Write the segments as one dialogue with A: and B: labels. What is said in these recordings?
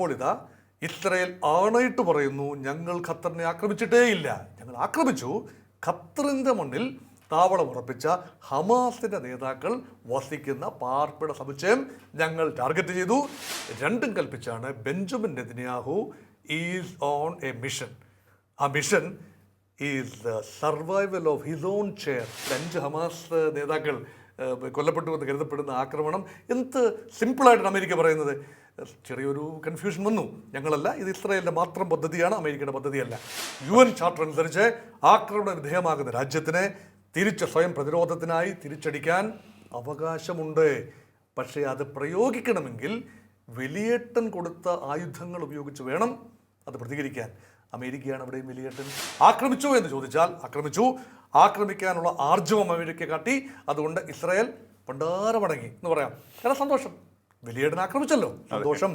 A: ഇപ്പോൾ ഇതാ ഇസ്രയേൽ ആണയിട്ട് പറയുന്നു ഞങ്ങൾ ഖത്തറിനെ ആക്രമിച്ചിട്ടേയില്ല. ഞങ്ങൾ ആക്രമിച്ചു. ഖത്തറിന്റെ മണ്ണിൽ താവളം ഉറപ്പിച്ച ഹമാസിന്റെ നേതാക്കൾ വസിക്കുന്ന പാർപ്പിട സമുച്ചയം ഞങ്ങൾ ടാർഗറ്റ് ചെയ്തു. രണ്ടും കൽപ്പിച്ചാണ് Benjamin Netanyahu is on a mission ആ mission is the survival of his own chair അഞ്ച് ഹമാസ് നേതാക്കൾ കൊല്ലപ്പെട്ടു എന്ന് കരുതപ്പെടുന്ന ആക്രമണം. എന്ത് സിമ്പിളായിട്ടാണ് അമേരിക്ക പറയുന്നത്? ചെറിയൊരു കൺഫ്യൂഷൻ വന്നു. ഞങ്ങളല്ല ഇത് ഇസ്രായേലിന്റെ മാത്രം പദ്ധതിയാണ് അമേരിക്കയുടെ പദ്ധതിയല്ല. യു എൻ ചാർട്ടർ അനുസരിച്ച് ആക്രമണ വിധേയമാകുന്ന രാജ്യത്തിനെ തിരിച്ച് സ്വയം പ്രതിരോധത്തിനായി തിരിച്ചടിക്കാൻ അവകാശമുണ്ട്. പക്ഷേ അത് പ്രയോഗിക്കണമെങ്കിൽ വലിയേട്ടൻ കൊടുത്ത ആയുധങ്ങൾ ഉപയോഗിച്ച് വേണം അത് പ്രതികരിക്കാൻ. അമേരിക്കയാണ് അവിടെയും വലിയേട്ടൻ ആക്രമിച്ചു എന്ന് ചോദിച്ചാൽ ആക്രമിച്ചു. ആക്രമിക്കാനുള്ള ആർജവം അമേരിക്ക കാട്ടി. അതുകൊണ്ട് ഇസ്രായേൽ പണ്ടാരമടങ്ങി എന്ന് പറയാം. കാരണം സന്തോഷം. വലിയേട്ടൻ ആക്രമിച്ചല്ലോ. സന്തോഷം.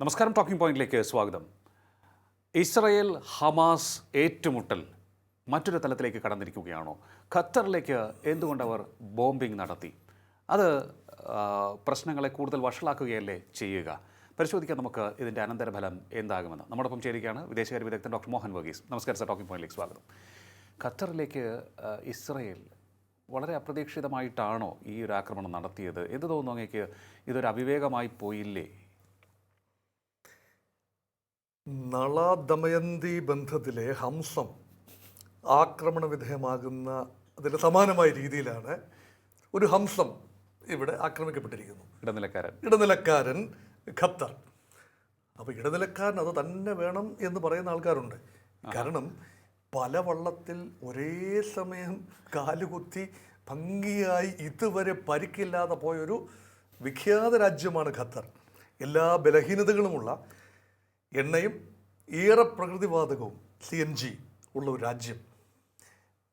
B: നമസ്കാരം ടോക്കിംഗ് പോയിന്റിലേക്ക് സ്വാഗതം. ഇസ്രയേൽ ഹമാസ് ഏറ്റുമുട്ടൽ മറ്റൊരു തലത്തിലേക്ക് കടന്നിരിക്കുകയാണോ? ഖത്തറിലേക്ക് എന്തുകൊണ്ട് അവർ ബോംബിംഗ് നടത്തി? അത് പ്രശ്നങ്ങളെ കൂടുതൽ വഷളാക്കുകയല്ലേ ചെയ്യുക? പരിശോധിക്കാൻ നമുക്ക് ഇതിന്റെ അനന്തരഫലം എന്താകുമെന്ന്. നമ്മോടൊപ്പം ചേരുകയാണ് വിദേശകാര്യ വിദഗ്ധൻ ഡോക്ടർ മോഹൻ വർഗീസ്. നമസ്കാരം സർ ടോക്കിംഗ് പോയിന്റിലേക്ക് സ്വാഗതം. ഖത്തറിലേക്ക് ഇസ്രയേൽ വളരെ അപ്രതീക്ഷിതമായിട്ടാണോ ഈ ഒരു ആക്രമണം നടത്തിയത്? എന്ത് തോന്നുന്നു അങ്ങേക്ക്? ഇതൊരു അവിവേകമായി പോയില്ലേ?
A: നള ദമയന്തി ബന്ധത്തിലെ ഹംസം ആക്രമണ വിധേയമാകുന്ന അതിന് സമാനമായ രീതിയിലാണ് ഒരു ഹംസം ഇവിടെ ആക്രമിക്കപ്പെട്ടിരിക്കുന്നു.
B: ഇടനിലക്കാരൻ.
A: ഇടനിലക്കാരൻ ഖത്തർ അപ്പോൾ ഇടനിലക്കാരൻ അത് തന്നെ വേണം എന്ന് പറയുന്ന ആൾക്കാരുണ്ട്. കാരണം പല വള്ളത്തിൽ ഒരേ സമയം കാലുകുത്തി ഭംഗിയായി ഇതുവരെ പരിക്കില്ലാതെ പോയൊരു വിഖ്യാത രാജ്യമാണ് ഖത്തർ. എല്ലാ ബലഹീനതകളുമുള്ള എണ്ണയും ഏറെ പ്രകൃതിവാതകവും സി എൻ ജി ഉള്ള ഒരു രാജ്യം.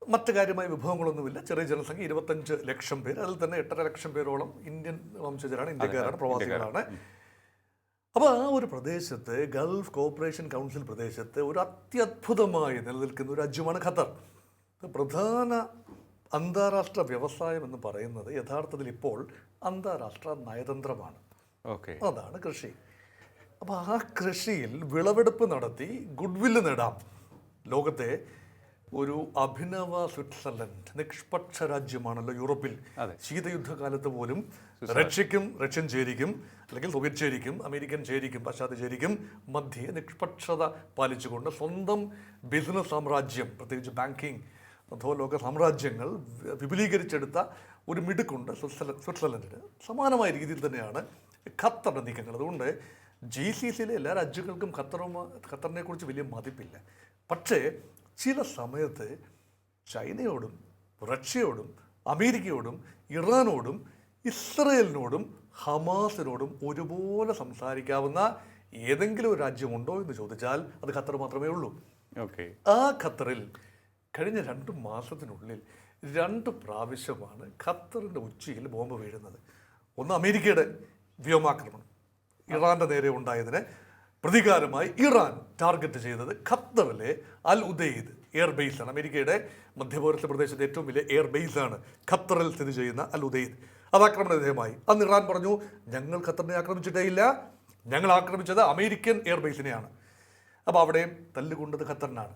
A: മറ്റു കാര്യമായ വിഭവങ്ങളൊന്നുമില്ല. ചെറിയ ജനസംഖ്യ ഇരുപത്തഞ്ച് ലക്ഷം പേര്. അതിൽ തന്നെ എട്ടര ലക്ഷം പേരോളം ഇന്ത്യൻ വംശജരാണ് ഇന്ത്യക്കാരാണ് പ്രവാസികളാണ്. അപ്പോൾ ആ ഒരു പ്രദേശത്ത് ഗൾഫ് കോപ്പറേഷൻ കൗൺസിൽ പ്രദേശത്ത് ഒരു അത്യത്ഭുതമായി നിലനിൽക്കുന്ന ഒരു രാജ്യമാണ് ഖത്തർ. പ്രധാന അന്താരാഷ്ട്ര വ്യവസായം എന്ന് പറയുന്നത് യഥാർത്ഥത്തിൽ ഇപ്പോൾ അന്താരാഷ്ട്ര നയതന്ത്രമാണ്.
B: ഓക്കെ.
A: അതാണ് കൃഷി. അപ്പോൾ ആ കൃഷിയിൽ വിളവെടുപ്പ് നടത്തി ഗുഡ്വില്ല് നേടാം. ലോകത്തെ ഒരു അഭിനവ സ്വിറ്റ്സർലൻഡ് നിഷ്പക്ഷ രാജ്യമാണല്ലോ യൂറോപ്പിൽ. ശീതയുദ്ധകാലത്ത് പോലും റഷ്യക്കും റഷ്യൻ ചേരിക്കും അല്ലെങ്കിൽ സോവിയറ്റ് ചേരിക്കും അമേരിക്കൻ ചേരിക്കും പാശ്ചാത്യ ചേരിക്കും മധ്യേ നിഷ്പക്ഷത പാലിച്ചുകൊണ്ട് സ്വന്തം ബിസിനസ് സാമ്രാജ്യം പ്രത്യേകിച്ച് ബാങ്കിങ് അധോലോക സാമ്രാജ്യങ്ങൾ വിപുലീകരിച്ചെടുത്ത ഒരു മിടുക്കുണ്ട് സ്വിറ്റ്സർലൻഡ് സ്വിറ്റ്സർലൻഡിന്. സമാനമായ രീതിയിൽ തന്നെയാണ് ഖത്തറിന്റെ നീക്കങ്ങൾ. അതുകൊണ്ട് ജി സി സിയിലെ എല്ലാ രാജ്യങ്ങൾക്കും ഖത്തറും ഖത്തറിനെ കുറിച്ച് വലിയ മതിപ്പില്ല. പക്ഷേ ചില സമയത്ത് ചൈനയോടും റഷ്യയോടും അമേരിക്കയോടും ഇറാനോടും ഇസ്രയേലിനോടും ഹമാസിനോടും ഒരുപോലെ സംസാരിക്കാവുന്ന ഏതെങ്കിലും ഒരു രാജ്യമുണ്ടോ എന്ന് ചോദിച്ചാൽ അത് ഖത്തർ മാത്രമേ ഉള്ളൂ.
B: ഓക്കെ.
A: ആ ഖത്തറിൽ കഴിഞ്ഞ രണ്ട് മാസത്തിനുള്ളിൽ രണ്ട് പ്രാവശ്യമാണ് ഖത്തറിന്റെ ഉച്ചയിൽ ബോംബ് വീഴുന്നത്. ഒന്ന് അമേരിക്കയുടെ വ്യോമാക്രമണം ഇറാന്റെ നേരെ ഉണ്ടായതിന് പ്രതികാരമായി ഇറാൻ ടാർഗറ്റ് ചെയ്തത് ഖത്തറിലെ അൽ ഉദയ്ദ് എയർ ബേസാണ് അമേരിക്കയുടെ മധ്യപൗരസ്യ പ്രദേശത്തെ ഏറ്റവും വലിയ എയർ ബേസാണ് ഖത്തറിൽ സ്ഥിതി ചെയ്യുന്ന അൽ ഉദയ്ദ് അത് ആക്രമണ വിധേയമായി അന്ന് ഇറാൻ പറഞ്ഞു ഞങ്ങൾ ഖത്തറിനെ ആക്രമിച്ചിട്ടേ ഇല്ല. ഞങ്ങൾ ആക്രമിച്ചത് അമേരിക്കൻ എയർ ബേസിനെയാണ് അപ്പോൾ അവിടെയും തല്ലുകൊണ്ടത് ഖത്തറിനാണ്.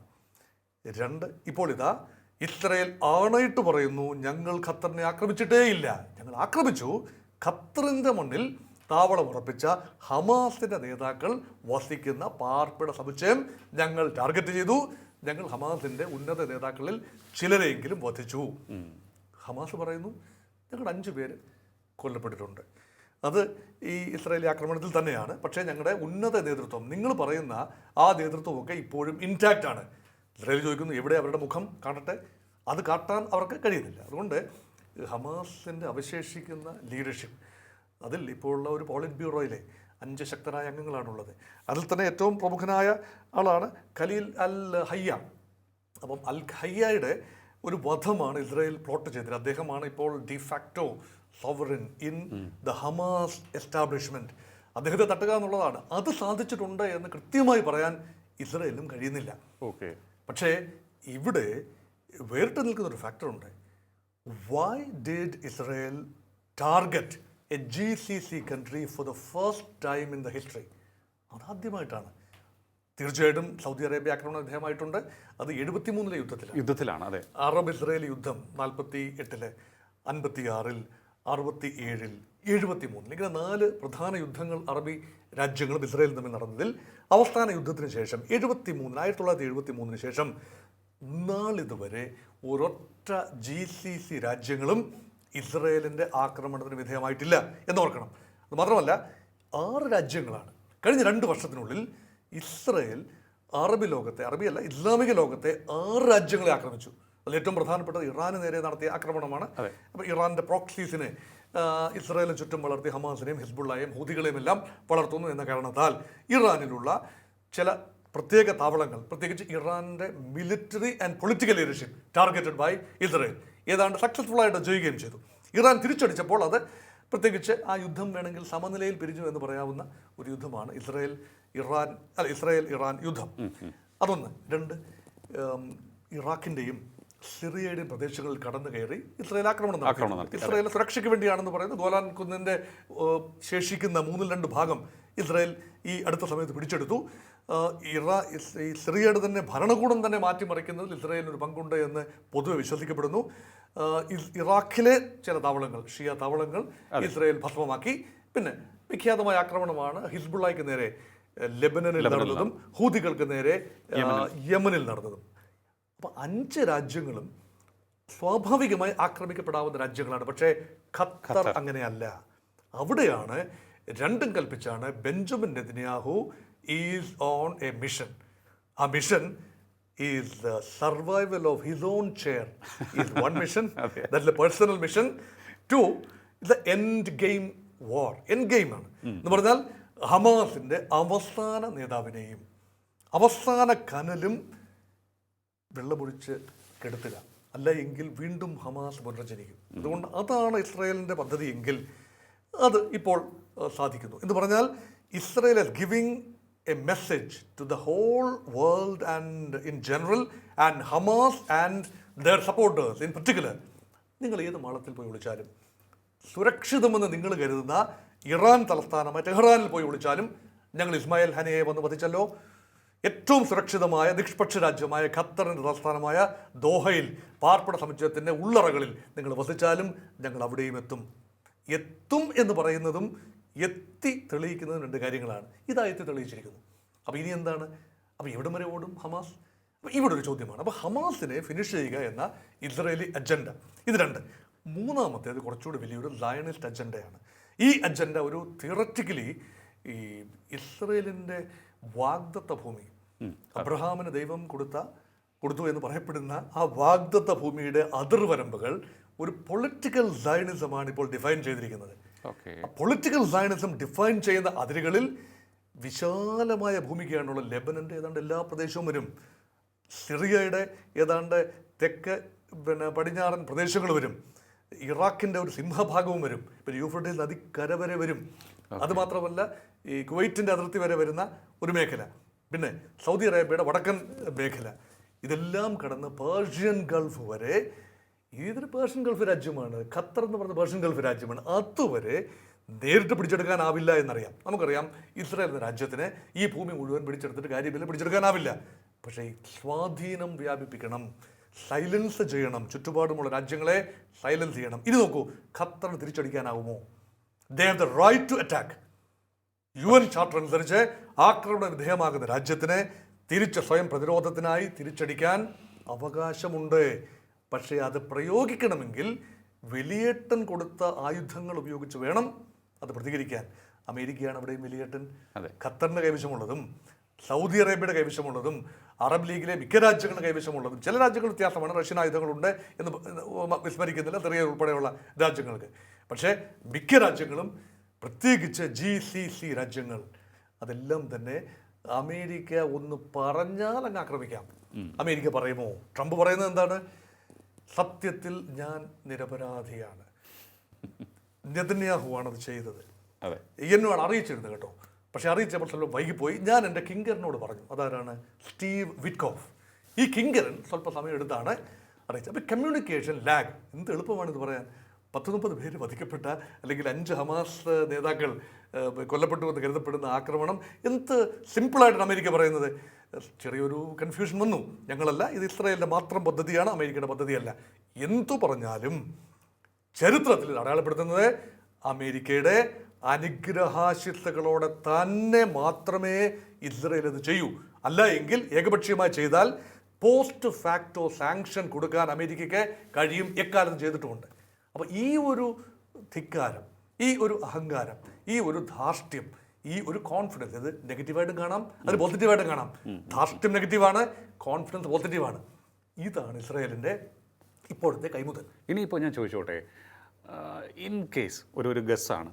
A: രണ്ട് ഇപ്പോൾ ഇതാ ഇസ്രയേൽ ആണയിട്ട് പറയുന്നു ഞങ്ങൾ ഖത്തറിനെ ആക്രമിച്ചിട്ടേ ഇല്ല. ഞങ്ങൾ ആക്രമിച്ചു. ഖത്തറിന്റെ മണ്ണിൽ താവളം ഉറപ്പിച്ച ഹമാസിന്റെ നേതാക്കൾ വസിക്കുന്ന പാർപ്പിട സമുച്ചയം ഞങ്ങൾ ടാർഗറ്റ് ചെയ്തു. ഞങ്ങൾ ഹമാസിന്റെ ഉന്നത നേതാക്കളിൽ ചിലരെയെങ്കിലും വധിച്ചു. ഹമാസ് പറയുന്നു ഞങ്ങളുടെ അഞ്ച് പേര് കൊല്ലപ്പെട്ടിട്ടുണ്ട്. അത് ഈ ഇസ്രായേലി ആക്രമണത്തിൽ തന്നെയാണ്. പക്ഷേ ഞങ്ങളുടെ ഉന്നത നേതൃത്വം നിങ്ങൾ പറയുന്ന ആ നേതൃത്വമൊക്കെ ഇപ്പോഴും ഇന്റാക്റ്റ് ആണ്. ഇസ്രായേൽ ചോദിക്കുന്നു എവിടെ അവരുടെ മുഖം കാണട്ടെ? അത് കാട്ടാൻ അവർക്ക് കഴിയുന്നില്ല. അതുകൊണ്ട് ഹമാസിന്റെ അവശേഷിക്കുന്ന ലീഡർഷിപ്പ് അതിൽ ഇപ്പോൾ ഉള്ള ഒരു പോളിറ്റ് ബ്യൂറോയിലെ അഞ്ച് ശക്തരായ അംഗങ്ങളാണുള്ളത്. അതിൽ തന്നെ ഏറ്റവും പ്രമുഖനായ ആളാണ് ഖലീൽ അൽ ഹയ്യ. അപ്പം അൽ ഹയ്യയുടെ ഒരു വധമാണ് ഇസ്രായേൽ പ്ലോട്ട് ചെയ്തത്. അദ്ദേഹമാണ് ഇപ്പോൾ de facto sovereign in the Hamas establishment അദ്ദേഹത്തെ തട്ടുക എന്നുള്ളതാണ്. അത് സാധിച്ചിട്ടുണ്ട് എന്ന് കൃത്യമായി പറയാൻ ഇസ്രായേലിനും കഴിയുന്നില്ല.
B: ഓക്കെ.
A: പക്ഷേ ഇവിടെ വേറിട്ട് നിൽക്കുന്ന ഒരു ഫാക്ടറുണ്ട് Israel did Israel G C C country for the first time in the history അതാദ്യമായിട്ടാണ്. തീർച്ചയായിട്ടും സൗദി അറേബ്യ ആക്രമണ വിധേയമായിട്ടുണ്ട് അത് എഴുപത്തിമൂന്നിലെ യുദ്ധത്തിൽ
B: യുദ്ധത്തിലാണ് അതെ.
A: അറബ് ഇസ്രയേൽ യുദ്ധം നാൽപ്പത്തി എട്ടിൽ അൻപത്തി ആറിൽ അറുപത്തി ഏഴിൽ എഴുപത്തി മൂന്നിൽ ഇങ്ങനെ നാല് പ്രധാന യുദ്ധങ്ങൾ അറബി രാജ്യങ്ങളും ഇസ്രയേലും തമ്മിൽ നടന്നതിൽ അവസാന യുദ്ധത്തിന് ശേഷം എഴുപത്തി മൂന്നിൽ ആയിരത്തി തൊള്ളായിരത്തി എഴുപത്തി മൂന്നിന് ശേഷം നാളിതുവരെ ഒരൊറ്റ ജി സി സി രാജ്യങ്ങളും ഇസ്രയേലിന്റെ ആക്രമണത്തിന് വിധേയമായിട്ടില്ല എന്നോർക്കണം അത് മാത്രമല്ല ആറ് രാജ്യങ്ങളാണ്. കഴിഞ്ഞ രണ്ട് വർഷത്തിനുള്ളിൽ ഇസ്രയേൽ അറബി ലോകത്തെ അറബിയല്ല ഇസ്ലാമിക ലോകത്തെ ആറ് രാജ്യങ്ങളെ ആക്രമിച്ചു. അതിൽ ഏറ്റവും പ്രധാനപ്പെട്ടത് ഇറാന് നേരെ നടത്തിയ ആക്രമണമാണ്. അപ്പോൾ ഇറാന്റെ പ്രോക്സീസിനെ ഇസ്രയേലിന് ചുറ്റും വളർത്തി ഹമാസിനെയും ഹിസ്ബുള്ളയെയും ഹൂതികളെയും എല്ലാം വളർത്തുന്നു എന്ന കാരണത്താൽ ഇറാനിലുള്ള ചില പ്രത്യേക താവളങ്ങൾ പ്രത്യേകിച്ച് ഇറാന്റെ military and political leadership targeted by Israel ഏതാണ്ട് സക്സസ്ഫുൾ ആയിട്ട് ജയിക്കുകയും ചെയ്തു ഇറാൻ തിരിച്ചടിച്ചപ്പോൾ അത് പ്രത്യേകിച്ച് ആ യുദ്ധം വേണമെങ്കിൽ സമനിലയിൽ പിരിഞ്ഞു എന്ന് പറയാവുന്ന ഒരു യുദ്ധമാണ് ഇസ്രായേൽ ഇറാൻ അല്ല ഇസ്രായേൽ ഇറാൻ യുദ്ധം അതൊന്ന് രണ്ട് ഇറാഖിന്റെയും സിറിയയുടെയും പ്രദേശങ്ങളിൽ കടന്നു കയറി ഇസ്രായേൽ ആക്രമണം നടത്തി.
B: ആക്രമണം നടത്തി.
A: ഇസ്രായേൽ സുരക്ഷയ്ക്ക് വേണ്ടിയാണെന്ന് പറയുന്നത് ഗോലാൻ കുന്നിന്റെ ശേഷിക്കുന്ന മൂന്നിൽ രണ്ട് ഭാഗം ഇസ്രായേൽ ഈ അടുത്ത സമയത്ത് പിടിച്ചെടുത്തു. ഇറാ ഈ സിറിയയുടെ തന്നെ ഭരണകൂടം തന്നെ മാറ്റിമറിക്കുന്നതിൽ ഇസ്രായേലിന് ഒരു പങ്കുണ്ട് എന്ന് പൊതുവെ വിശ്വസിക്കപ്പെടുന്നു. ഇറാഖിലെ ചില താവളങ്ങൾ ഷിയ താവളങ്ങൾ ഇസ്രായേൽ ഭസ്മമാക്കി. പിന്നെ വിഖ്യാതമായ ആക്രമണമാണ് ഹിസ്ബുള്ളയ്ക്ക് നേരെ ലെബനനിൽ നടന്നതും ഹൂതികൾക്ക് നേരെ യമനിൽ. നടന്നതും. അപ്പോൾ അഞ്ച് രാജ്യങ്ങളും സ്വാഭാവികമായി ആക്രമിക്കപ്പെടാവുന്ന രാജ്യങ്ങളാണ്. പക്ഷേ ഖത്തർ. അങ്ങനെയല്ല. അവിടെയാണ് രണ്ടും കൽപ്പിച്ചാണ് Benjamin Netanyahu is on a mission ആ mission is the survival of his own chair is one mission that a personal mission to the end game war end ഗെയിമാണ് എന്ന് പറഞ്ഞാൽ ഹമാസിന്റെ അവസാന നേതാവിനെയും അവസാന കനലും വെള്ളമൊഴിച്ച് കെടുത്തുക. അല്ല എങ്കിൽ വീണ്ടും ഹമാസ് പുനർജനിക്കും. അതുകൊണ്ട് അതാണ് ഇസ്രായേലിന്റെ പദ്ധതി എങ്കിൽ അത് ഇപ്പോൾ സാധിക്കുന്നു. എന്ന് പറഞ്ഞാൽ Israel as giving a message to the whole world and in general and Hamas and their supporters in particular നിങ്ങൾ ഏത് മാളത്തിൽ പോയി വിളിച്ചാലും സുരക്ഷിതമെന്ന് നിങ്ങൾ കരുതുന്ന ഇറാൻ തലസ്ഥാനമായ ടെഹ്റാനിൽ പോയി വിളിച്ചാലും ഞങ്ങൾ ഇസ്മായിൽ ഹനയെ വന്ന് വധിച്ചല്ലോ. ഏറ്റവും സുരക്ഷിതമായ നിഷ്പക്ഷ രാജ്യമായ ഖത്തറിന്റെ തലസ്ഥാനമായ ദോഹയിൽ പാർപ്പിട സമുച്ചയത്തിന്റെ ഉള്ളറകളിൽ നിങ്ങൾ വസിച്ചാലും ഞങ്ങൾ അവിടെയും എത്തും. എത്തും എന്ന് പറയുന്നതും എത്തി തെളിയിക്കുന്നത് രണ്ട് കാര്യങ്ങളാണ്. ഇതാ എത്തി തെളിയിച്ചിരിക്കുന്നു. അപ്പോൾ ഇനി എന്താണ്? അപ്പോൾ എവിടം വരെ ഓടും ഹമാസ്? അപ്പോൾ ഇവിടെ ഒരു ചോദ്യമാണ്. അപ്പോൾ ഹമാസിനെ ഫിനിഷ് ചെയ്യുക എന്ന ഇസ്രയേലി അജണ്ട ഇത് രണ്ട്. മൂന്നാമത്തേത് കുറച്ചുകൂടി വലിയൊരു ലയണിസ്റ്റ് അജണ്ടയാണ് ഈ അജണ്ട ഒരു തിയററ്റിക്കലി ഈ ഇസ്രയേലിന്റെ വാഗ്ദത്ത ഭൂമി അബ്രഹാമിന് ദൈവം കൊടുത്ത കൊടുത്തു എന്ന് പറയപ്പെടുന്ന ആ വാഗ്ദത്ത ഭൂമിയുടെ അതിർവരമ്പുകൾ ഒരു പൊളിറ്റിക്കൽ സയണിസമാണ് ഇപ്പോൾ ഡിഫൈൻ ചെയ്തിരിക്കുന്നത്. പൊളിറ്റിക്കൽ സയനിസം ഡിഫൈൻ ചെയ്യുന്ന അതിരുകളിൽ വിശാലമായ ഭൂമികയാണുള്ള ലെബനന്റെ ഏതാണ്ട് എല്ലാ പ്രദേശവും വരും. സിറിയയുടെ ഏതാണ്ട് തെക്ക് പിന്നെ പടിഞ്ഞാറൻ പ്രദേശങ്ങൾ വരും. ഇറാഖിന്റെ ഒരു സിംഹഭാഗവും വരും. പിന്നെ യൂഫ്രട്ടീസ് നദി കര വരെ വരും. അതുമാത്രമല്ല ഈ കുവൈറ്റിന്റെ അതിർത്തി വരെ വരുന്ന ഒരു മേഖല. പിന്നെ സൗദി അറേബ്യയുടെ വടക്കൻ മേഖല. ഇതെല്ലാം കടന്ന് പേർഷ്യൻ ഗൾഫ് വരെ ഇതൊരു പേർഷ്യൻ ഗൾഫ് രാജ്യമാണ്? ഖത്തർ എന്ന് പറഞ്ഞ പേർഷ്യൻ ഗൾഫ് രാജ്യമാണ്. അതുവരെ നേരിട്ട് പിടിച്ചെടുക്കാനാവില്ല എന്നറിയാം. നമുക്കറിയാം ഇസ്രായേൽ എന്ന രാജ്യത്തിന് ഈ ഭൂമി മുഴുവൻ പിടിച്ചെടുത്തിട്ട് കാര്യമില്ല പിടിച്ചെടുക്കാനാവില്ല. പക്ഷേ സ്വാധീനം വ്യാപിപ്പിക്കണം. സൈലൻസ് ചെയ്യണം. ചുറ്റുപാടുമുള്ള രാജ്യങ്ങളെ സൈലൻസ് ചെയ്യണം. ഇനി നോക്കൂ ഖത്തറിന് തിരിച്ചടിക്കാനാവുമോ? They have the right to attack U N charter അനുസരിച്ച് ആക്രമണ വിധേയമാകുന്ന രാജ്യത്തിന് തിരിച്ച് സ്വയം പ്രതിരോധത്തിനായി തിരിച്ചടിക്കാൻ അവകാശമുണ്ട്. പക്ഷേ അത് പ്രയോഗിക്കണമെങ്കിൽ വലിയേട്ടൻ കൊടുത്ത ആയുധങ്ങൾ ഉപയോഗിച്ച് വേണം അത് പ്രതികരിക്കാൻ. അമേരിക്കയാണ് അവിടെയും വലിയേട്ടൻ. ഖത്തറിന്റെ കൈവശമുള്ളതും സൗദി അറേബ്യയുടെ കൈവശമുള്ളതും അറബ് ലീഗിലെ മിക്ക രാജ്യങ്ങളുടെ കൈവശമുള്ളതും. ചില രാജ്യങ്ങൾ വ്യത്യാസമാണ്. റഷ്യൻ ആയുധങ്ങളുണ്ട് എന്ന് വിസ്മരിക്കുന്നില്ല. തെറിയ ഉൾപ്പെടെയുള്ള രാജ്യങ്ങൾക്ക്. പക്ഷേ മിക്ക രാജ്യങ്ങളും പ്രത്യേകിച്ച് ജി സി സി രാജ്യങ്ങൾ അതെല്ലാം തന്നെ അമേരിക്ക ഒന്ന് പറഞ്ഞാൽ അങ്ങ് ആക്രമിക്കാം അമേരിക്ക പറയുമോ? ട്രംപ് പറയുന്നത് എന്താണ്? സത്യത്തിൽ ഞാൻ നിരപരാധിയാണ്. നെതന്യാഹുവാണ് അത് ചെയ്തത്.
B: അതെ.
A: എന്നോട് അറിയിച്ചിരുന്നു കേട്ടോ. പക്ഷെ അറിയിച്ചപ്പോൾ സ്വല്പം വൈകിപ്പോയി. ഞാൻ എന്റെ കിങ്കറിനോട് പറഞ്ഞു. അതാരാണ്? Steve Witkoff. ഈ കിങ്കരൻ സ്വല്പ സമയം എടുത്താണ് അറിയിച്ചത്. അപ്പോൾ കമ്മ്യൂണിക്കേഷൻ ലാഗ്. എന്ത് എളുപ്പമാണ് ഇത് പറയാൻ? പത്ത് മുപ്പത് പേര് വധിക്കപ്പെട്ട അല്ലെങ്കിൽ അഞ്ച് ഹമാസ് നേതാക്കൾ കൊല്ലപ്പെട്ടു എന്ന് കരുതപ്പെടുന്ന ആക്രമണം. എന്ത് സിമ്പിളായിട്ടാണ് അമേരിക്ക പറയുന്നത്? ചെറിയൊരു കൺഫ്യൂഷൻ വന്നു. ഞങ്ങളല്ല ഇത് ഇസ്രായേലിന്റെ മാത്രം പദ്ധതിയാണ് അമേരിക്കയുടെ പദ്ധതിയല്ല. എന്തു പറഞ്ഞാലും ചരിത്രത്തിൽ അടയാളപ്പെടുത്തുന്നത് അമേരിക്കയുടെ അനുഗ്രഹാശിസ്തകളോടെ തന്നെ മാത്രമേ ഇസ്രയേൽ അത് ചെയ്യൂ. അല്ല എങ്കിൽ ഏകപക്ഷീയമായി ചെയ്താൽ പോസ്റ്റ് ഫാക്ടോ സാങ്ഷൻ കൊടുക്കാൻ അമേരിക്കയ്ക്ക് കഴിയും എക്കാലം ചെയ്തിട്ടുമുണ്ട്. അപ്പോൾ ഈ ഒരു ധിക്കാരം ഈ ഒരു അഹങ്കാരം ഈ ഒരു ധാർഷ്ട്യം ഈ ഒരു കോൺഫിഡൻസ് ഇത് നെഗറ്റീവായിട്ടും കാണാം അത് പോസിറ്റീവായിട്ടും കാണാം. ധാർഷ്ട്യം നെഗറ്റീവാണ് കോൺഫിഡൻസ് പോസിറ്റീവാണ് ഇതാണ് ഇസ്രയേലിന്റെ ഇപ്പോഴത്തെ കൈമുതൽ.
B: ഇനിയിപ്പോൾ ഞാൻ ചോദിച്ചോട്ടെ ഇൻ കേസ് ഒരു ഒരു ഗസ്സാണ്.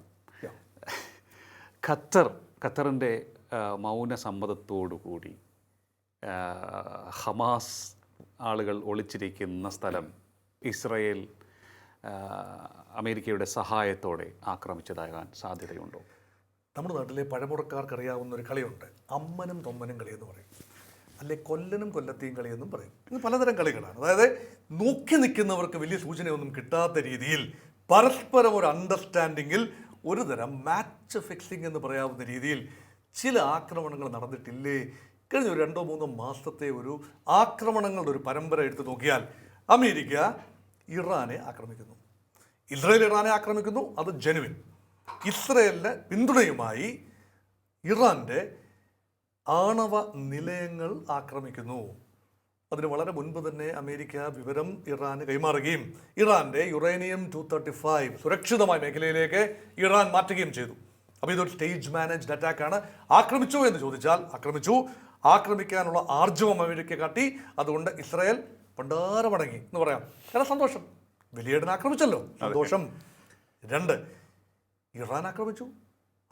B: ഖത്തർ ഖത്തറിന്റെ മൗന കൂടി ഹമാസ് ആളുകൾ ഒളിച്ചിരിക്കുന്ന സ്ഥലം ഇസ്രയേൽ അമേരിക്കയുടെ സഹായത്തോടെ ആക്രമിച്ചതാകാൻ സാധ്യതയുണ്ടോ?
A: നമ്മുടെ നാട്ടിലെ പഴമുറക്കാർക്കറിയാവുന്ന ഒരു കളിയുണ്ട്. അമ്മനും തൊമ്മനും കളി എന്ന് പറയും. അല്ലെ കൊല്ലനും കൊല്ലത്തെയും കളി എന്നും പറയും. ഇത് പലതരം കളികളാണ്. അതായത് നോക്കി നിൽക്കുന്നവർക്ക് വലിയ സൂചനയൊന്നും കിട്ടാത്ത രീതിയിൽ പരസ്പരം ഒരു അണ്ടർസ്റ്റാൻഡിങ്ങിൽ ഒരു തരം മാച്ച് ഫിക്സിംഗ് എന്ന് പറയാവുന്ന രീതിയിൽ ചില ആക്രമണങ്ങൾ നടന്നിട്ടില്ലേ? കഴിഞ്ഞ ഒരു രണ്ടോ മൂന്നോ മാസത്തെ ഒരു ആക്രമണങ്ങളുടെ ഒരു പരമ്പര എടുത്തു നോക്കിയാൽ അമേരിക്ക ഇറാനെ ആക്രമിക്കുന്നു. ഇസ്രായേൽ ഇറാനെ ആക്രമിക്കുന്നു. അത് ജനുവിൻ. ഇസ്രയേലിന് പിന്തുണയുമായി ഇറാന്റെ ആണവ നിലയങ്ങൾ ആക്രമിക്കുന്നു. അതിന് വളരെ മുൻപ് തന്നെ അമേരിക്ക വിവരം ഇറാന് കൈമാറുകയും ഇറാന്റെ യുറേനിയം ടു തേർട്ടി ഫൈവ് സുരക്ഷിതമായ മേഖലയിലേക്ക് ഇറാൻ മാറ്റുകയും ചെയ്തു. അപ്പോൾ ഇതൊരു സ്റ്റേജ് മാനേജ്ഡ് അറ്റാക്കാണ് ആക്രമിച്ചു എന്ന് ചോദിച്ചാൽ ആക്രമിച്ചു. ആക്രമിക്കാനുള്ള ആർജവം അമേരിക്ക കാട്ടി. അതുകൊണ്ട് ഇസ്രായേൽ പണ്ടാരമടങ്ങി എന്ന് പറയാം. വളരെ സന്തോഷം. വലിയ ആക്രമിച്ചല്ലോ. സന്തോഷം. രണ്ട് ഇറാൻ ആക്രമിച്ചു.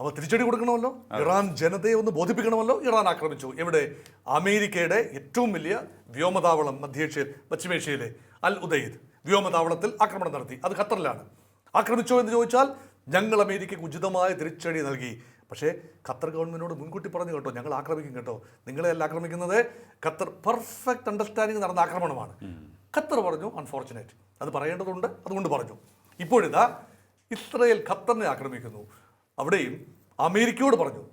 A: അവ തിരിച്ചടി കൊടുക്കണമല്ലോ. ഇറാൻ ജനതയെ ഒന്ന് ബോധിപ്പിക്കണമല്ലോ. ഇറാൻ ആക്രമിച്ചു. എവിടെ അമേരിക്കയുടെ ഏറ്റവും വലിയ വ്യോമതാവളം മധ്യേഷ്യയിൽ പശ്ചിമേഷ്യയിലെ അൽ ഉദയ്ദ് വ്യോമതാവളത്തിൽ ആക്രമണം നടത്തി. അത് ഖത്തറിലാണ്. ആക്രമിച്ചോ എന്ന് ചോദിച്ചാൽ ഞങ്ങൾ അമേരിക്കയ്ക്ക് ഉചിതമായ തിരിച്ചടി നൽകി. പക്ഷേ ഖത്തർ ഗവൺമെന്റിനോട് മുൻകൂട്ടി പറഞ്ഞു കേട്ടോ ഞങ്ങൾ ആക്രമിക്കും കേട്ടോ. നിങ്ങളെ അല്ല ആക്രമിക്കുന്നത്. ഖത്തർ പെർഫെക്റ്റ് അണ്ടർസ്റ്റാൻഡിങ് നടന്ന ആക്രമണമാണ്. ഖത്തർ പറഞ്ഞു അൺഫോർച്ചുനേറ്റ് അത് പറയേണ്ടതുണ്ട് അതുകൊണ്ട് പറഞ്ഞു. ഇപ്പോഴിതാ ഇസ്രയേൽ ഖത്തറിനെ ആക്രമിക്കുന്നു. അവിടെയും അമേരിക്കയോട് പറഞ്ഞു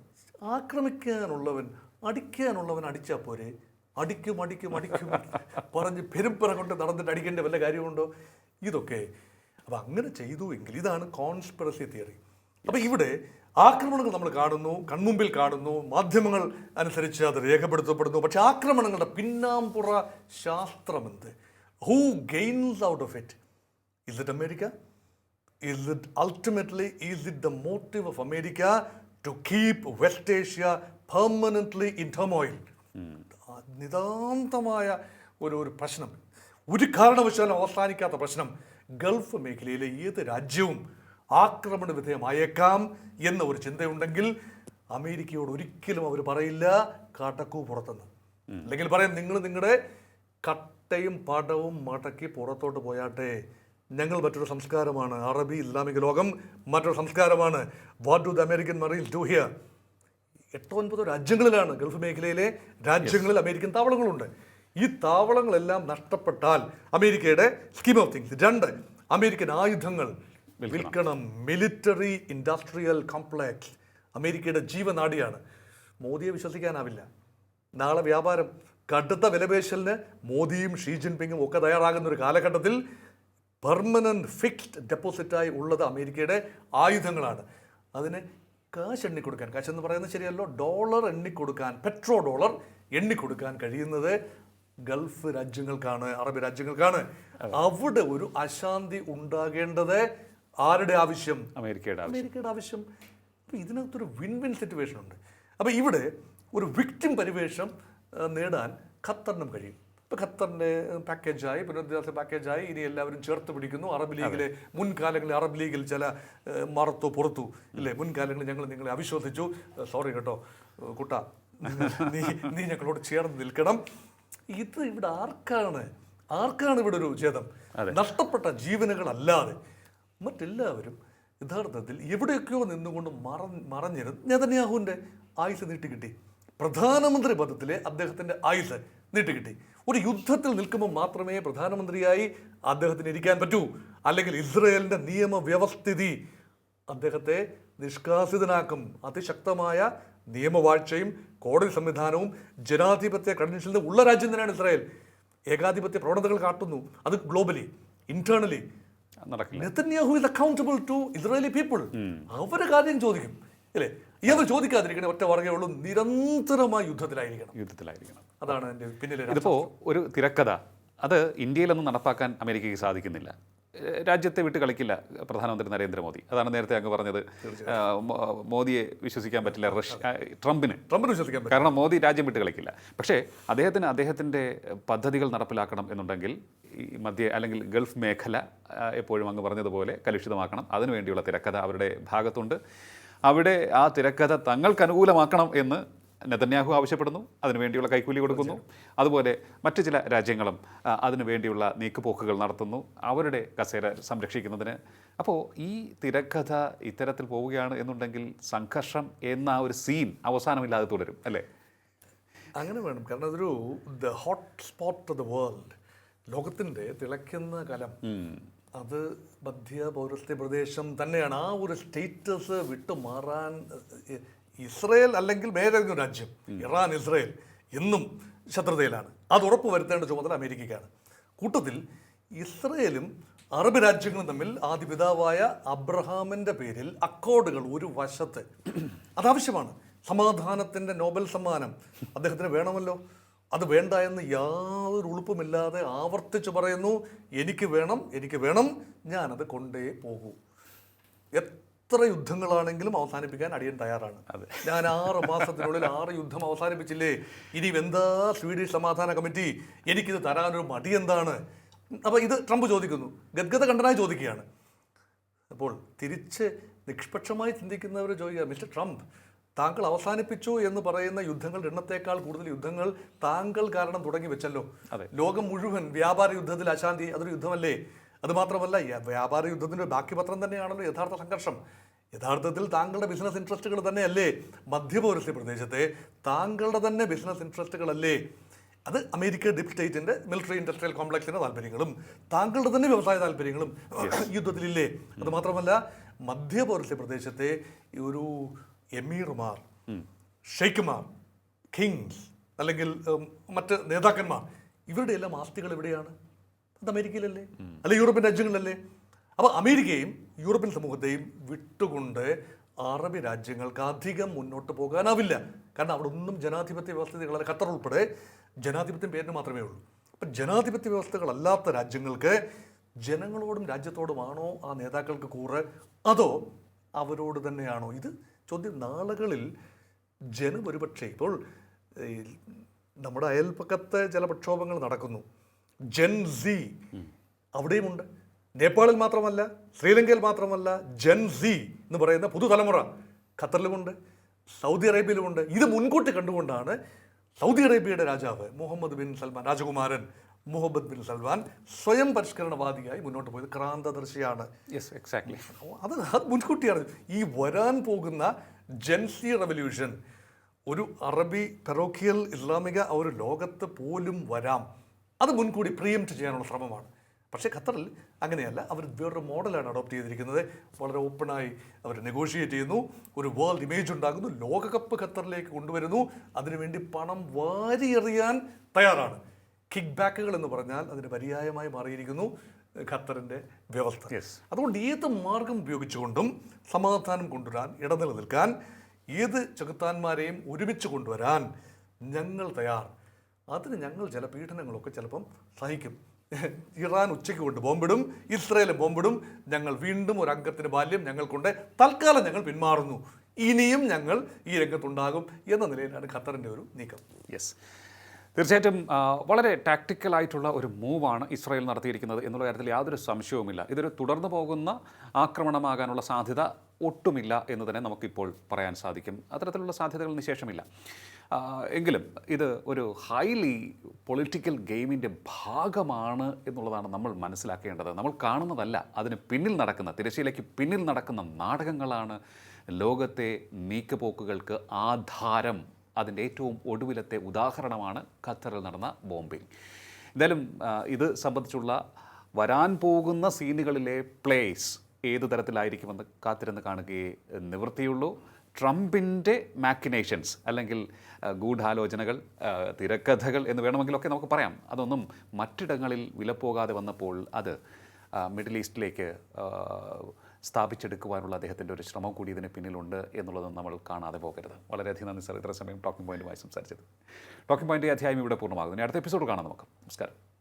A: ആക്രമിക്കാനുള്ളവൻ അടിക്കാനുള്ളവൻ അടിച്ചാൽ പോരെ. അടിക്കും അടിക്കും അടിക്കും. പറഞ്ഞ് പെരുമ്പറ കൊണ്ട് നടന്നിട്ട് അടിക്കേണ്ട വല്ല കാര്യമുണ്ടോ? ഇതൊക്കെ. അപ്പം അങ്ങനെ ചെയ്തു എങ്കിൽ ഇതാണ് കോൺസ്പിറസി തിയറി അപ്പം ഇവിടെ ആക്രമണങ്ങൾ നമ്മൾ കാണുന്നു കൺമുമ്പിൽ കാണുന്നു മാധ്യമങ്ങൾ അനുസരിച്ച് അത് രേഖപ്പെടുത്തപ്പെടുന്നു. പക്ഷേ ആക്രമണങ്ങളുടെ പിന്നാമ്പുറ ശാസ്ത്രമെന്ത്? Who gains out of it is it America is it ultimately is it the motive of America to keep West Asia permanently in turmoil? നിതാന്തമായ ഒരു ഒരു പ്രശ്നം. ഒരു കാരണവശാലും അവസാനിക്കാത്ത പ്രശ്നം. ഗൾഫ് മേഖലയിലെ ഏത് രാജ്യവും ആക്രമണ വിധേയമായേക്കാം എന്ന ഒരു ചിന്തയുണ്ടെങ്കിൽ അമേരിക്കയോട് ഒരിക്കലും അവർ പറയില്ല കാട്ടക്കൂ പുറത്തുനിന്ന്. അല്ലെങ്കിൽ പറയാം നിങ്ങൾ നിങ്ങളുടെ കട്ടയും പടവും മടക്കി പുറത്തോട്ട് പോയാട്ടെ ഞങ്ങൾ മറ്റൊരു സംസ്കാരമാണ്. അറബി ഇസ്ലാമിക ലോകം മറ്റൊരു സംസ്കാരമാണ്. What do the American Marines do here എട്ടോ ഒൻപതോ രാജ്യങ്ങളിലാണ് ഗൾഫ് മേഖലയിലെ രാജ്യങ്ങളിൽ അമേരിക്കൻ താവളങ്ങളുണ്ട്. ഈ താവളങ്ങളെല്ലാം നഷ്ടപ്പെട്ടാൽ അമേരിക്കയുടെ സ്കീം ഓഫ് തിങ്സ് രണ്ട് അമേരിക്കൻ ആയുധങ്ങൾ വിൽക്കണം. മിലിറ്ററി ഇൻഡസ്ട്രിയൽ കോംപ്ലക്സ് അമേരിക്കയുടെ ജീവനാഡിയാണ് മോദിയെ വിശ്വസിക്കാനാവില്ല. നാളെ വ്യാപാരം കടുത്ത വിലപേശലിന് മോദിയും ഷീ ജിൻപിങ്ങും ഒക്കെ തയ്യാറാകുന്ന ഒരു കാലഘട്ടത്തിൽ പെർമനന്റ് ഫിക്സ്ഡ് ഡെപ്പോസിറ്റായി ഉള്ളത് അമേരിക്കയുടെ ആയുധങ്ങളാണ്. അതിന് കാശ് എണ്ണിക്കൊടുക്കാൻ കാശ് എന്ന് പറയുന്നത് ശരിയല്ലോ ഡോളർ എണ്ണിക്കൊടുക്കാൻ പെട്രോ ഡോളർ എണ്ണിക്കൊടുക്കാൻ കഴിയുന്നത് ഗൾഫ് രാജ്യങ്ങൾക്കാണ് അറബ് രാജ്യങ്ങൾക്കാണ്. അവിടെ ഒരു അശാന്തി ഉണ്ടാകേണ്ടത് ആരുടെ ആവശ്യം?
B: അമേരിക്കയുടെ ആവശ്യം.
A: അമേരിക്കയുടെ ആവശ്യം. അപ്പോൾ ഇതിനകത്തൊരു വിൻ വിൻ സിറ്റുവേഷൻ ഉണ്ട്. അപ്പോൾ ഇവിടെ ഒരു വിക്ടിം പരിവേഷം നേടാൻ ഖത്തറിനും കഴിയും. ഇപ്പോൾ ഖത്തറിന്റെ പാക്കേജായി പുനരധിവാസ പാക്കേജായി ഇനി എല്ലാവരും ചേർത്ത് പിടിക്കുന്നു. അറബ് ലീഗിലെ മുൻകാലങ്ങളിൽ അറബ് ലീഗിൽ ചില മറത്തു പുറത്തു. ഇല്ലേ? മുൻകാലങ്ങളിൽ ഞങ്ങൾ നിങ്ങളെ അവിശ്വസിച്ചു. സോറി കേട്ടോ. കുട്ട നീ നീ ഞങ്ങളോട് ചേർന്ന് നിൽക്കണം. ഇത് ഇവിടെ ആർക്കാണ്? ആർക്കാണ് ഇവിടെ ഒരു ഛേദം? നഷ്ടപ്പെട്ട ജീവനുകളല്ലാതെ. മറ്റെല്ലാവരും യഥാർത്ഥത്തിൽ എവിടെയൊക്കെയോ നിന്നുകൊണ്ട് മറ മറഞ്ഞിരുന്നു. നെതന്യാഹുവിന്റെ ആയുസ് നീട്ടിക്കിട്ടി പ്രധാനമന്ത്രി പദത്തിലെ അദ്ദേഹത്തിന്റെ ആയുസ് നീട്ടിക്കിട്ടി ഒരു യുദ്ധത്തിൽ നിൽക്കുമ്പോൾ മാത്രമേ പ്രധാനമന്ത്രിയായി അദ്ദേഹത്തിന് ഇരിക്കാൻ പറ്റൂ. അല്ലെങ്കിൽ ഇസ്രയേലിന്റെ നിയമവ്യവസ്ഥിതി അദ്ദേഹത്തെ നിഷ്കാസിതനാക്കും. അതിശക്തമായ നിയമവാഴ്ചയും കോടതി സംവിധാനവും ജനാധിപത്യ ക്രെഡൻഷ്യലിന് ഉള്ള രാജ്യം തന്നെയാണ് ഇസ്രായേൽ. ഏകാധിപത്യ പ്രവണതകൾ കാട്ടുന്നു. അത് ഗ്ലോബലി ഇന്റേണലി
B: നടക്കില്ല.
A: Is accountable to Israeli people അവരുടെ കാര്യം ചോദിക്കും. അല്ലേ? ഇയാൾ ചോദിക്കാതിരിക്കണേ ഒറ്റ വർഗേ ഉള്ളൂ നിരന്തരമായ യുദ്ധത്തിലായിരിക്കണം.
B: യുദ്ധത്തിലായിരിക്കണം.
A: അതാണ് എന്റെ പിന്നിലെ
B: ഇതിപ്പോൾ ഒരു തിരക്കഥ. അത് ഇന്ത്യയിലൊന്നും നടപ്പാക്കാൻ അമേരിക്കയ്ക്ക് സാധിക്കുന്നില്ല. രാജ്യത്തെ വിട്ട് കളിക്കില്ല പ്രധാനമന്ത്രി നരേന്ദ്രമോദി. അതാണ് നേരത്തെ അങ്ങ് പറഞ്ഞത്. മോദിയെ വിശ്വസിക്കാൻ പറ്റില്ല റഷ്യ ട്രംപിന്.
A: ട്രംപിന് വിശ്വസിക്കാൻ
B: കാരണം മോദി രാജ്യം വിട്ട് കളിക്കില്ല. പക്ഷേ അദ്ദേഹത്തിന് അദ്ദേഹത്തിന്റെ പദ്ധതികൾ നടപ്പിലാക്കണം എന്നുണ്ടെങ്കിൽ ഈ മധ്യ അല്ലെങ്കിൽ ഗൾഫ് മേഖല എപ്പോഴും അങ്ങ് പറഞ്ഞതുപോലെ കലുഷിതമാക്കണം. അതിനുവേണ്ടിയുള്ള തിരക്കഥ അവരുടെ ഭാഗത്തുണ്ട്. അവിടെ ആ തിരക്കഥ തങ്ങൾക്ക് അനുകൂലമാക്കണം എന്ന് നെതന്യാഹു ആവശ്യപ്പെടുന്നു. അതിനുവേണ്ടിയുള്ള കൈക്കൂലി കൊടുക്കുന്നു. അതുപോലെ മറ്റു ചില രാജ്യങ്ങളും അതിനുവേണ്ടിയുള്ള നീക്കുപോക്കുകൾ നടത്തുന്നു. അവരുടെ കസേര സംരക്ഷിക്കുന്നതിന്. അപ്പോൾ ഈ തിരക്കഥ ഇത്തരത്തിൽ പോവുകയാണ് എന്നുണ്ടെങ്കിൽ സംഘർഷം എന്ന ആ ഒരു സീൻ അവസാനമില്ലാതെ തുടരും അല്ലേ?
A: അങ്ങനെ വേണം. കാരണം അതൊരു the hot spot of the world ലോകത്തിന്റെ തിളയ്ക്കുന്ന കലം. അത് മധ്യ പൗരസ്ത്യ പ്രദേശം തന്നെയാണ്. ആ ഒരു സ്റ്റേറ്റസ് വിട്ടുമാറാൻ ഇസ്രയേൽ അല്ലെങ്കിൽ വേറേതെങ്കിലും രാജ്യം. ഇറാൻ ഇസ്രയേൽ എന്നും ശത്രുതയിലാണ്. അത് ഉറപ്പ് വരുത്തേണ്ട ചുമതല അമേരിക്കയ്ക്കാണ്. കൂട്ടത്തിൽ ഇസ്രയേലും അറബ് രാജ്യങ്ങളും തമ്മിൽ ആദ്യ പിതാവായ അബ്രഹാമിന്റെ പേരിൽ അക്കോർഡുകൾ ഒരു വശത്ത്. അതാവശ്യമാണ് സമാധാനത്തിന്റെ നോബൽ സമ്മാനം അദ്ദേഹത്തിന് വേണമല്ലോ. അത് വേണ്ട എന്ന് യാതൊരു ഉളുപ്പുമില്ലാതെ ആവർത്തിച്ച് പറയുന്നു എനിക്ക് വേണം എനിക്ക് വേണം ഞാനത് കൊണ്ടേ പോകൂ. എത്ര യുദ്ധങ്ങളാണെങ്കിലും അവസാനിപ്പിക്കാൻ അടിയൻ തയ്യാറാണ്. ഞാൻ ആറ് മാസത്തിനുള്ളിൽ ആറ് യുദ്ധം അവസാനിപ്പിച്ചില്ലേ? ഇനി എന്താ സ്വീഡിഷ് സമാധാന കമ്മിറ്റി? എനിക്കിത് തരാനൊരു മടി എന്താണ്? അപ്പോൾ ഇത് ട്രംപ് ചോദിക്കുന്നു. ഗദ്ഗത കണ്ടനായി ചോദിക്കുകയാണ്. അപ്പോൾ തിരിച്ച് നിഷ്പക്ഷമായി ചിന്തിക്കുന്നവർ ചോദിക്കുക മിസ്റ്റർ ട്രംപ് താങ്കൾ അവസാനിപ്പിച്ചു എന്ന് പറയുന്ന യുദ്ധങ്ങളുടെ എണ്ണത്തേക്കാൾ കൂടുതൽ യുദ്ധങ്ങൾ താങ്കൾ കാരണം തുടങ്ങി വെച്ചല്ലോ. ലോകം മുഴുവൻ വ്യാപാര യുദ്ധത്തിൽ അശാന്തി അതൊരു യുദ്ധമല്ലേ? അത് മാത്രമല്ല വ്യാപാര യുദ്ധത്തിന്റെ ബാക്കി പത്രം തന്നെയാണല്ലോ യഥാർത്ഥ സംഘർഷം. യഥാർത്ഥത്തിൽ താങ്കളുടെ ബിസിനസ് ഇൻട്രസ്റ്റുകൾ തന്നെയല്ലേ? മധ്യപൗരസ്യ പ്രദേശത്തെ താങ്കളുടെ തന്നെ ബിസിനസ് ഇൻട്രസ്റ്റുകളല്ലേ അത് അമേരിക്ക ഡിപ് സ്റ്റേറ്റിന്റെ മിലിറ്ററി ഇൻഡസ്ട്രിയൽ കോംപ്ലക്സിന്റെ താല്പര്യങ്ങളും താങ്കളുടെ തന്നെ വ്യവസായ താല്പര്യങ്ങളും യുദ്ധത്തിലില്ലേ? അത് മാത്രമല്ല മധ്യപൗരസ്യ പ്രദേശത്തെ ഒരു എമീർമാർ ഷെയ്ഖുമാർ കിങ്സ് അല്ലെങ്കിൽ മറ്റ് നേതാക്കന്മാർ ഇവരുടെ എല്ലാം ആസ്തികൾ എവിടെയാണ്? അത് അമേരിക്കയിലല്ലേ? അല്ലെ യൂറോപ്യൻ രാജ്യങ്ങളിലല്ലേ? അപ്പോൾ അമേരിക്കയും യൂറോപ്യൻ സമൂഹത്തെയും വിട്ടുകൊണ്ട് അറബ് രാജ്യങ്ങൾക്ക് അധികം മുന്നോട്ട് പോകാനാവില്ല. കാരണം അവിടെ ഒന്നും ജനാധിപത്യ വ്യവസ്ഥകളല്ല ഖത്തർ ഉൾപ്പെടെ ജനാധിപത്യം പേരിന് മാത്രമേ ഉള്ളൂ. അപ്പം ജനാധിപത്യ വ്യവസ്ഥകളല്ലാത്ത രാജ്യങ്ങൾക്ക് ജനങ്ങളോടും രാജ്യത്തോടുമാണോ ആ നേതാക്കൾക്ക് കൂറ്? അതോ അവരോട് തന്നെയാണോ? ഇത് ചോദ്യം നാളുകളിൽ ജനം ഒരുപക്ഷെ ഇപ്പോൾ നമ്മുടെ അയൽപ്പക്കത്തെ ചില പ്രക്ഷോഭങ്ങൾ നടക്കുന്നു. ജെൻ സി അവിടെയുമുണ്ട്. നേപ്പാളിൽ മാത്രമല്ല ശ്രീലങ്കയിൽ മാത്രമല്ല ജെൻ സി എന്ന് പറയുന്ന പുതുതലമുറ ഖത്തറിലുമുണ്ട് സൗദി അറേബ്യയിലുമുണ്ട്. ഇത് മുൻകൂട്ടി കണ്ടുകൊണ്ടാണ് സൗദി അറേബ്യയുടെ രാജാവ് മുഹമ്മദ് ബിൻ സൽമാൻ രാജകുമാരൻ മുഹമ്മദ് ബിൻ സൽമാൻ സ്വയം പരിഷ്കരണവാദിയായി മുന്നോട്ട് പോയത് ക്രാന്തദർശിയാണ്.
B: യെസ് എക്സാക്ട്ലി
A: അത് അത് മുൻകൂട്ടിയാണ്. ഈ വരാൻ പോകുന്ന ജെൻസി റവല്യൂഷൻ ഒരു അറബി പെറോക്കിയൽ ഇസ്ലാമിക ആ ഒരു ലോകത്ത് പോലും വരാം. അത് മുൻകൂടി പ്രിയംറ്റ് ചെയ്യാനുള്ള ശ്രമമാണ്. പക്ഷേ ഖത്തറിൽ അങ്ങനെയല്ല. അവർ വേറൊരു മോഡലാണ് അഡോപ്റ്റ് ചെയ്തിരിക്കുന്നത്. വളരെ ഓപ്പണായി അവർ നെഗോഷിയേറ്റ് ചെയ്യുന്നു. ഒരു വേൾഡ് ഇമേജ് ഉണ്ടാകുന്നു. ലോകകപ്പ് ഖത്തറിലേക്ക് കൊണ്ടുവരുന്നു. അതിനുവേണ്ടി പണം വാരിയെറിയാൻ തയ്യാറാണ്. കിക്ക് ബാക്കുകൾ എന്ന് പറഞ്ഞാൽ അതിന് പര്യായമായി മാറിയിരിക്കുന്നു ഖത്തറിന്റെ വ്യവസ്ഥ. അതുകൊണ്ട് ഏത് മാർഗം ഉപയോഗിച്ചുകൊണ്ടും സമാധാനം കൊണ്ടുവരാൻ ഇടനിലനിൽക്കാൻ ഏത് ചെകുത്താന്മാരെയും ഒരുമിച്ച് കൊണ്ടുവരാൻ ഞങ്ങൾ തയ്യാർ. അതിന് ഞങ്ങൾ ചില പീഡനങ്ങളൊക്കെ ചിലപ്പം സഹിക്കും. ഇറാൻ ഉച്ചയ്ക്ക് കൊണ്ട് ബോംബിടും ഇസ്രയേൽ ബോംബിടും ഞങ്ങൾ വീണ്ടും ഒരു അംഗത്തിന് ബാല്യം ഞങ്ങൾക്കുണ്ട് തൽക്കാലം ഞങ്ങൾ പിന്മാറുന്നു. ഇനിയും ഞങ്ങൾ ഈ രംഗത്തുണ്ടാകും എന്ന നിലയിലാണ് ഖത്തറിന്റെ ഒരു നീക്കം.
B: യെസ് തീർച്ചയായിട്ടും വളരെ ടാക്ടിക്കലായിട്ടുള്ള ഒരു മൂവാണ് ഇസ്രായേൽ നടത്തിയിരിക്കുന്നത് എന്നുള്ള കാര്യത്തിൽ യാതൊരു സംശയവുമില്ല. ഇതൊരു തുടർന്നു പോകുന്ന ആക്രമണമാകാനുള്ള സാധ്യത ഒട്ടുമില്ല എന്ന് തന്നെ നമുക്കിപ്പോൾ പറയാൻ സാധിക്കും. അത്തരത്തിലുള്ള സാധ്യതകൾ നിശേഷമില്ല എങ്കിലും ഇത് ഒരു ഹൈലി പൊളിറ്റിക്കൽ ഗെയിമിന്റെ ഭാഗമാണ് എന്നുള്ളതാണ് നമ്മൾ മനസ്സിലാക്കേണ്ടത്. നമ്മൾ കാണുന്നതല്ല അതിന് പിന്നിൽ നടക്കുന്ന തിരശ്ശീലയ്ക്ക് പിന്നിൽ നടക്കുന്ന നാടകങ്ങളാണ് ലോകത്തെ നീക്കുപോക്കുകൾക്ക് ആധാരം അതിന്റെ ഏറ്റവും ഒടുവിലത്തെ ഉദാഹരണമാണ് ഖത്തറിൽ നടന്ന ബോംബിംഗ് എന്തായാലും ഇത് സംബന്ധിച്ചുള്ള വരാൻ പോകുന്ന സീനുകളിലെ പ്ലേസ് ഏത് തരത്തിലായിരിക്കുമെന്ന് കാത്തിരുന്ന് കാണുകയേ നിവൃത്തിയുള്ളൂ. ട്രംപിന്റെ മാക്കിനേഷൻസ് അല്ലെങ്കിൽ ഗൂഢാലോചനകൾ തിരക്കഥകൾ എന്ന് വേണമെങ്കിലൊക്കെ നമുക്ക് പറയാം. അതൊന്നും മറ്റിടങ്ങളിൽ വിലപ്പോകാതെ വന്നപ്പോൾ അത് മിഡിൽ ഈസ്റ്റിലേക്ക് സ്ഥാപിച്ചെടുക്കുവാനുള്ള അദ്ദേഹത്തിന്റെ ഒരു ശ്രമം കൂടി ഇതിന് പിന്നിലുണ്ട് എന്നുള്ളത് നമ്മൾ കാണാതെ പോകരുത്. വളരെയധികം നന്ദി സാർ. ഇത്ര സമയം ടോക്കിംഗ് പോയിന്റുമായി സംസാരിച്ചത് ടോക്കിംഗ് പോയിന്റ് അധ്യായം ഇവിടെ പൂർണമാകുന്നു. അടുത്ത എപ്പിസോഡ് കാണാം നമുക്ക്. നമസ്കാരം.